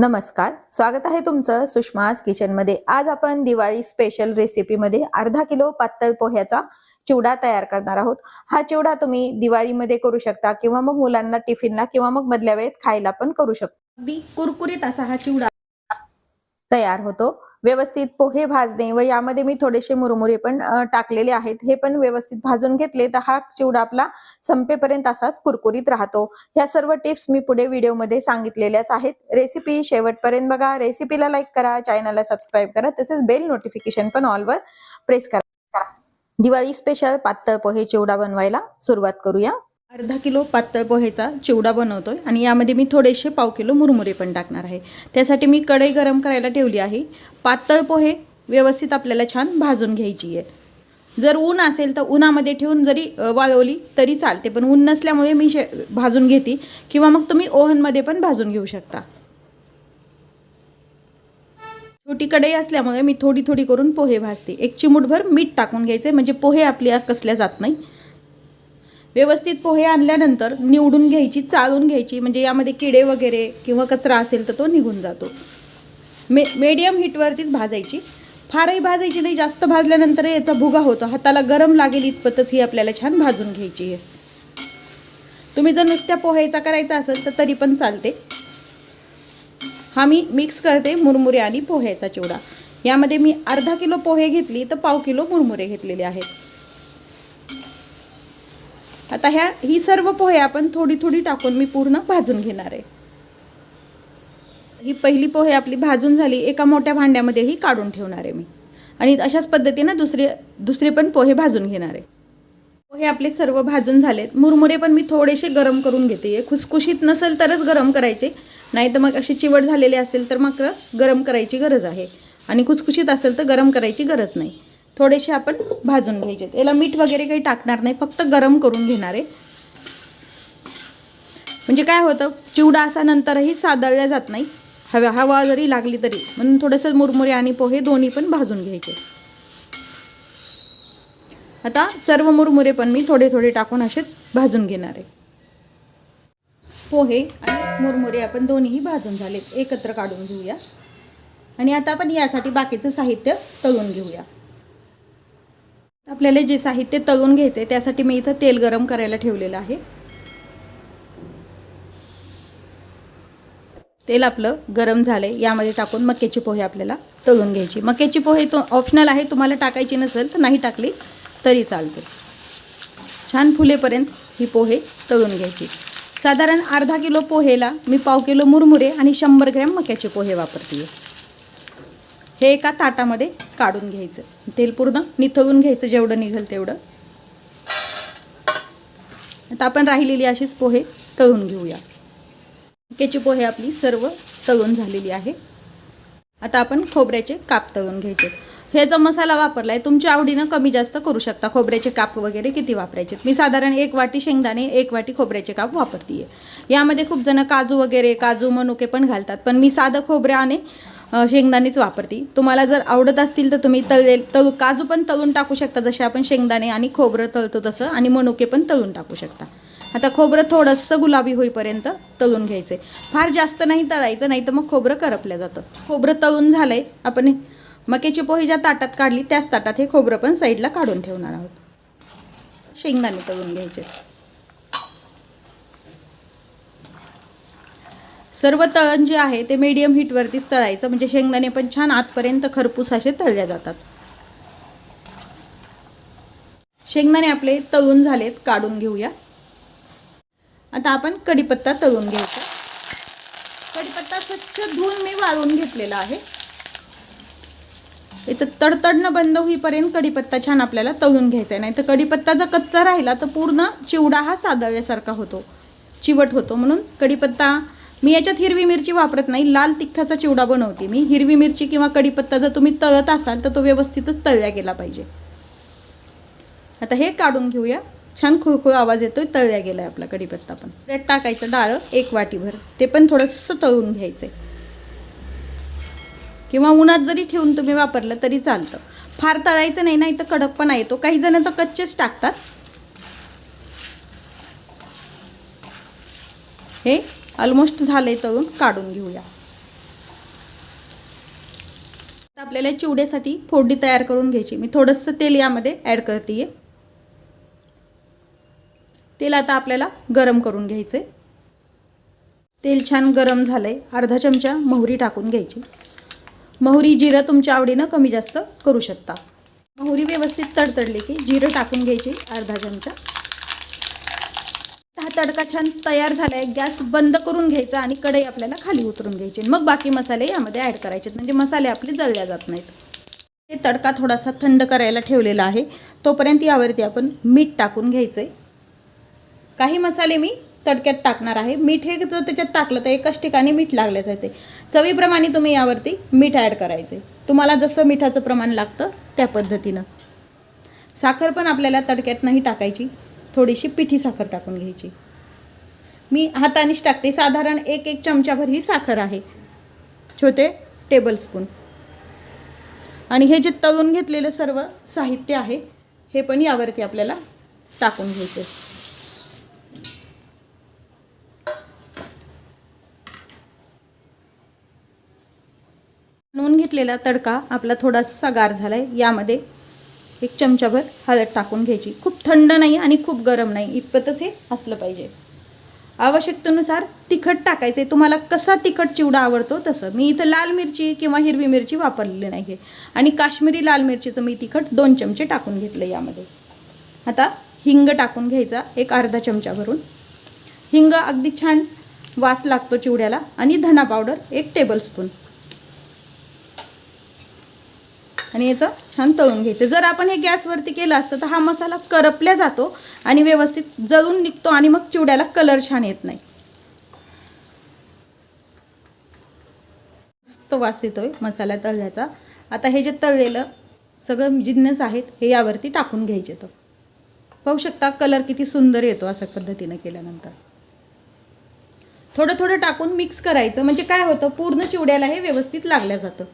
नमस्कार स्वागत आहे तुमचं सुषमाज किचनमध्ये. आज आपण दिवाळी स्पेशल रेसिपीमध्ये अर्धा किलो पातळ पोह्याचा चिवडा तयार करणार आहोत. हा चिवडा तुम्ही दिवाळीमध्ये करू शकता किंवा मग मुलांना टिफिनला किंवा मग मधल्या वेळेत खायला पण करू शकता. अगदी कुरकुरीत असा हा चिवडा तयार होतो. व्यवस्थित पोहे भाजणे व यामध्ये मी थोडेसे मुरमुरे पण टाकलेले आहेत. हे पण व्यवस्थित भाजून घेतले तर हा चिवडा आपला संपेपर्यंत असाच कुरकुरीत राहतो. ह्या सर्व टिप्स मी पुढे व्हिडिओमध्ये सांगितलेल्याच आहेत. रेसिपी शेवटपर्यंत बघा. रेसिपीला लाईक करा चॅनलला सबस्क्राईब करा तसेच बेल नोटिफिकेशन पण ऑलवर प्रेस करा. दिवाळी स्पेशल पातळ पोहे चिवडा बनवायला सुरुवात करूया. अर्धा किलो पातळ पोहेचा चिवडा बनवतो आहे आणि यामध्ये मी थोडेसे पाव किलो मुरमुरे पण टाकणार आहे. त्यासाठी मी कढई गरम करायला ठेवली आहे. पातळ पोहे व्यवस्थित आपल्याला छान भाजून घ्यायची आहे. जर ऊन असेल तर उन्हामध्ये ठेवून जरी वाळवली तरी चालते पण ऊन नसल्यामुळे मी शे भाजून घेते किंवा मग तुम्ही ओव्हनमध्ये पण भाजून घेऊ शकता. छोटी कढई असल्यामुळे मी थोडी थोडी करून पोहे भाजते. एक चिमूटभर मीठ टाकून घ्यायचे म्हणजे पोहे आपल्या कसल्या जात नाही. व्यवस्थित पोहे आणल्यानंतर निवडून घ्यायची चाळून घ्यायची. म्हणजे यामध्ये किडे वगैरे किंवा कचरा असेल तर तो निघून जातो. मे मीडियम हीटवरतीच भाजायची. फारही भाजायची नाही जास्त भाजल्यानंतर याचा भुगा होतो. हाताला गरम लागेल इतपतच ही आपल्याला छान भाजून घ्यायची आहे. तुम्ही जर नुसत्या पोह्याचा करायचा असेल तर तरी पण चालते. हा मी मिक्स करते मुरमुरे आणि पोह्याचा चिवडा. यामध्ये मी अर्धा किलो पोहे घेतली तर पाव किलो मुरमुरे घेतलेले आहेत. आता ह्या ही सर्व पोहे आपण थोडी थोडी टाकून मी पूर्ण भाजून घेणार आहे. ही पहिली पोहे आपली भाजून झाली एका मोठ्या भांड्यामध्येही काढून ठेवणार आहे मी. आणि अशाच पद्धतीनं दुसरे दुसरे पण पोहे भाजून घेणार आहे. पोहे आपले सर्व भाजून झालेत. मुरमुरे पण मी थोडेसे गरम करून घेते. खुसखुशीत नसेल तरच गरम करायचे. नाही तर मग असे चिवट झालेले असेल तर मात्र गरम करायची गरज आहे. आणि खुसखुशीत असेल तर गरम करायची गरज नाही. थोडेसे आपण भाजून घ्यायचे याला मीठ वगैरे काही टाकणार नाही फक्त गरम करून घेणार आहे. म्हणजे काय होतं चिवडा असा नंतरही सादळल्या जात नाही. हवा हवा जरी लागली तरी. म्हणून थोडंसं मुरमुरे आणि पोहे दोन्ही पण भाजून घ्यायचे. आता सर्व मुरमुरे पण मी थोडे थोडे टाकून असेच भाजून घेणार आहे. पोहे आणि मुरमुरे आपण दोन्हीही भाजून झालेत. एकत्र काढून घेऊया. आणि आता आपण यासाठी बाकीचं साहित्य तळून घेऊया. आपल्याला जे साहित्य तळून घ्यायचं आहे त्यासाठी मी इथं तेल गरम करायला ठेवलेलं आहे. तेल आपलं गरम झालंय यामध्ये टाकून मक्याची पोहे आपल्याला तळून घ्यायची. मक्याची पोहे तो ऑप्शनल आहे तुम्हाला टाकायची नसेल तर नाही टाकली तरी चालते. छान फुलेपर्यंत ही पोहे तळून घ्यायची. साधारण अर्धा किलो पोहेला मी पाव किलो मुरमुरे आणि शंभर ग्रॅम मक्याचे पोहे वापरते हे एका ताटामध्ये काढून घ्यायचं. तेल पूर्ण निथळून घ्यायचं जेवढं निघेल तेवढं. आता आपण राहिलेली अशीच पोहे तळून घेऊया. केची पोहे आपली सर्व तळून झालेली आहे. आता आपण खोबऱ्याचे काप तळून घ्यायचे. हे जो मसाला वापरला आहे तुमच्या आवडीनं कमी जास्त करू शकता. खोबऱ्याचे काप वगैरे किती वापरायचे? मी साधारण एक वाटी शेंगदाणे एक वाटी खोबऱ्याचे काप वापरते यामध्ये खूप जण काजू वगैरे काजू मनुके पण घालतात. पण मी साधं खोबऱ्याने शेंगदाणेच वापरते. तुम्हाला जर आवडत असतील तर तुम्ही तळले तळू काजू पण तळून टाकू शकता जसे आपण शेंगदाणे आणि खोबरं तळतो तसं आणि मनुके पण तळून टाकू शकता. आता खोबरं थोडंसं गुलाबी होईपर्यंत तळून घ्यायचं. फार जास्त नाही तळायचं नाही तर मग खोबरं करपलं जातं. खोबरं तळून झालं आहे आपण मक्याची पोहे ज्या ताटात काढली त्याच ताटात हे खोबरं पण साईडला काढून ठेवणार आहोत. शेंगदाणे तळून घ्यायचे. सर्व तळण जे आहे ते मीडियम हीटवरतीच तळायचं. म्हणजे शेंगदाणे पण छान आतपर्यंत खरपूस असे तळल्या जातात. शेंगदाणे आपले तळून झालेत काढून घेऊया. आता आपण कढीपत्ता तळून घ्यायचा. कढीपत्ता स्वच्छ धुवून मी वाळून घेतलेला आहे. याचं तडतडणं बंद होईपर्यंत कढीपत्ता छान आपल्याला तळून घ्यायचा आहे. नाही तर कढीपत्ता जर कच्चा राहिला तर पूर्ण चिवडा हा सादळल्यासारखा होतो. चिवट होतो. म्हणून कढीपत्ता मी याच्यात हिरवी मिरची वापरत नाही. लाल तिखटाचा चिवडा बनवते मी. हिरवी मिरची किंवा कढीपत्ता जर तुम्ही तळत असाल तर तो व्यवस्थितच तळल्या गेला पाहिजे. आता हे काढून घेऊया. छान खुळखुळ आवाज येतोय तळल्या गेलाय आपला कढीपत्ता पण. त्यात टाकायचं डाळ एक वाटीभर. ते पण थोडंसं तळून घ्यायचं आहे किंवा उन्हात जरी ठेवून तुम्ही वापरलं तरी चालतं. फार तळायचं नाही नाही तर कडकपणा येतो काही जण तर कच्चेच टाकतात. हे ऑलमोस्ट झाले तळून काढून घेऊया. आपल्याला चिवड्यासाठी फोडणी तयार करून घ्यायची. मी थोडंसं तेल यामध्ये ॲड करते तेल आता आपल्याला गरम करून घ्यायचं आहे तेल छान गरम झालं आहे अर्धा चमचा मोहरी टाकून घ्यायची. मोहरी जिरं तुमच्या आवडीनं कमी जास्त करू शकता. मोहरी व्यवस्थित तडतडली की जिरं टाकून घ्यायची अर्धा चमचा. तडका छान तयार झाला आहे गॅस बंद करून घ्यायचा आणि कढई आपल्याला खाली उतरून घ्यायची. मग बाकी मसाले यामध्ये ॲड करायचे म्हणजे मसाले आपले जळल्या जात नाहीत. ते तडका थोडासा थंड करायला ठेवलेला आहे. तोपर्यंत यावरती आपण मीठ टाकून घ्यायचं आहे काही मसाले मी तडक्यात टाकणार आहे. मीठ हे जर त्याच्यात टाकलं तर एकाच ठिकाणी मीठ लागले जाते. चवीप्रमाणे तुम्ही यावरती मीठ ॲड करायचे तुम्हाला जसं मिठाचं प्रमाण लागतं त्या पद्धतीनं. साखर पण आपल्याला तडक्यात नाही टाकायची. थोडीशी पिठी साखर टाकून घ्यायची. मी हातानेच टाकते. साधारण एक एक चमचाभर ही साखर आहे. छोटे टेबलस्पून आणि हे जे तळून घेतलेलं सर्व साहित्य आहे हे पण यावरती आपल्याला टाकून घ्यायचं. बनवून घेतलेला तडका आपला थोडासा गार झाला आहे यामध्ये एक चमचाभर हळद टाकून घ्यायची. खूप थंड नाही आणि खूप गरम नाही. इतपतच हे असलं पाहिजे. आवश्यकतेनुसार तिखट टाकायचं आहे तुम्हाला कसा तिखट चिवडा आवडतो तसं. मी इथं लाल मिरची किंवा हिरवी मिरची वापरलेली नाही आहे आणि काश्मीरी लाल मिरचीचं मी तिखट दोन चमचे टाकून घेतलं यामध्ये. आता हिंग टाकून घ्यायचा एक अर्धा चमचा भरून. हिंग अगदी छान वास लागतो चिवड्याला. आणि धना पावडर एक टेबलस्पून आणि याचं छान तळून घ्यायचं. जर आपण हे गॅसवरती केलं असतं तर हा मसाला करपल्या जातो आणि व्यवस्थित जळून निघतो आणि मग चिवड्याला कलर छान येत नाही. मस्त वास येतोय मसाला तळल्याचा आता हे जे तळलेलं सगळं जिन्नस आहेत हे यावरती टाकून घ्यायचे तो. पाहू शकता कलर किती सुंदर येतो अशा पद्धतीनं केल्यानंतर. थोडं थोडं टाकून मिक्स करायचं. म्हणजे काय होतं पूर्ण चिवड्याला हे व्यवस्थित लागल्या जातं.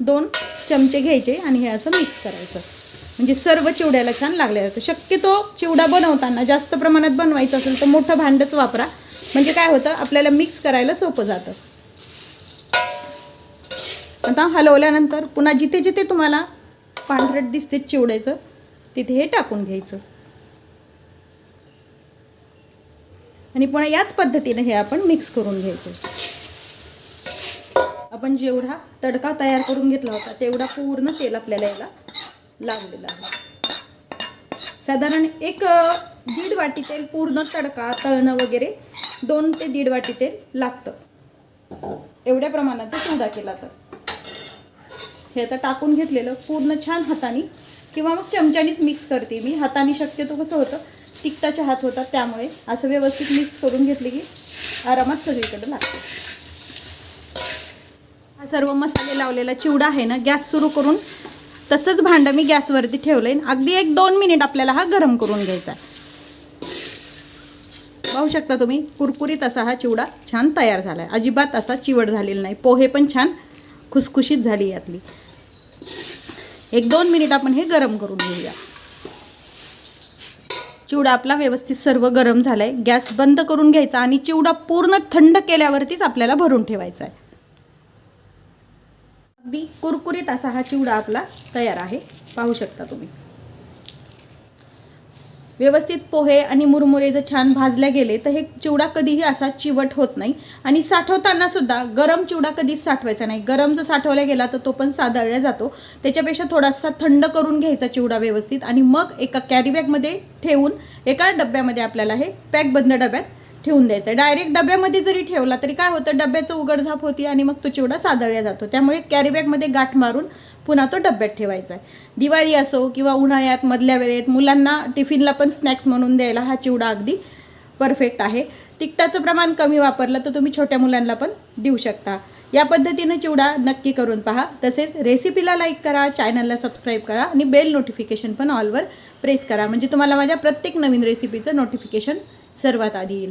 दोन चमचे घ्यायचे आणि हे असं मिक्स करायचं. म्हणजे सर्व चिवड्याला छान लागले जातं. शक्यतो चिवडा बनवताना जास्त प्रमाणात बनवायचं असेल तर मोठं भांडंच वापरा. म्हणजे काय होतं आपल्याला मिक्स करायला सोपं जातं. आता हलवल्यानंतर पुन्हा जिथे जिथे तुम्हाला पांढरट दिसते चिवड्याचं तिथे हे टाकून घ्यायचं. आणि पुन्हा याच पद्धतीने हे आपण मिक्स करून घ्यायचं. आपण जेवढा तडका तयार करून घेतला होता तेवढा पूर्ण तेल आपल्याला याला लागलेलं आहे. साधारण एक दीड वाटी तेल पूर्ण तडका तळणं वगैरे दोन ते दीड वाटी तेल लागतं. एवढ्या प्रमाणात ते केला तर. हे आता टाकून घेतलेलं पूर्ण छान हाताने किंवा मग चमच्यानीच मिक्स करते मी. हाताने शक्यतो कसं होतं तिखटाचे हात होतात त्यामुळे असं व्यवस्थित मिक्स करून घेतले की आरामात सगळीकडे लागतं. हा सर्व मसाले लावलेला चिवडा आहे ना गॅस सुरू करून तसंच भांडं मी गॅसवरती ठेवलं आहे अगदी एक दोन मिनिट आपल्याला हा गरम करून घ्यायचा आहे. पाहू शकता तुम्ही कुरकुरीत असा हा चिवडा छान तयार झाला आहे अजिबात असा चिवड झालेला नाही. पोहे पण छान खुसखुशीत झाली यातली. एक दोन मिनिट आपण हे गरम करून घेऊया. चिवडा आपला व्यवस्थित सर्व गरम झाला आहे गॅस बंद करून घ्यायचा आणि चिवडा पूर्ण थंड केल्यावरतीच आपल्याला भरून ठेवायचा आहे. कुरकुरीत असा हा चिवडा आपला तयार आहे. पाहू शकता तुम्ही. व्यवस्थित पोहे आणि मुरमुरे जर छान भाजल्या गेले तर हे चिवडा कधीही असा चिवट होत नाही. आणि साठवताना सुद्धा गरम चिवडा कधीच साठवायचा नाही. गरम जर साठवला गेला तर तो पण सादळला जातो. त्याच्यापेक्षा थोडासा थंड करून घ्यायचा चिवडा व्यवस्थित. आणि मग एका कॅरीबॅगमध्ये ठेवून एका डब्यामध्ये आपल्याला हे पॅक बंद डब्यात ठेवून द्यायचं आहे डायरेक्ट डब्यामध्ये जरी ठेवला तरी काय होतं? डब्याचं उघडझाप होती आणि मग तो चिवडा सादळला जातो. त्यामुळे कॅरीबॅगमध्ये गाठ मारून पुन्हा तो डब्यात ठेवायचा आहे दिवाळी असो किंवा उन्हाळ्यात मधल्या वेळेत मुलांना टिफिनला पण स्नॅक्स म्हणून द्यायला हा चिवडा अगदी परफेक्ट आहे. तिखटाचं प्रमाण कमी वापरलं तर तुम्ही छोट्या मुलांना पण देऊ शकता. या पद्धतीनं चिवडा नक्की करून पहा. तसेच रेसिपीला लाईक करा चॅनलला सबस्क्राईब करा आणि बेल नोटिफिकेशन पण ऑलवर प्रेस करा. म्हणजे तुम्हाला माझ्या प्रत्येक नवीन रेसिपीचं नोटिफिकेशन सर्वात आधी येईल.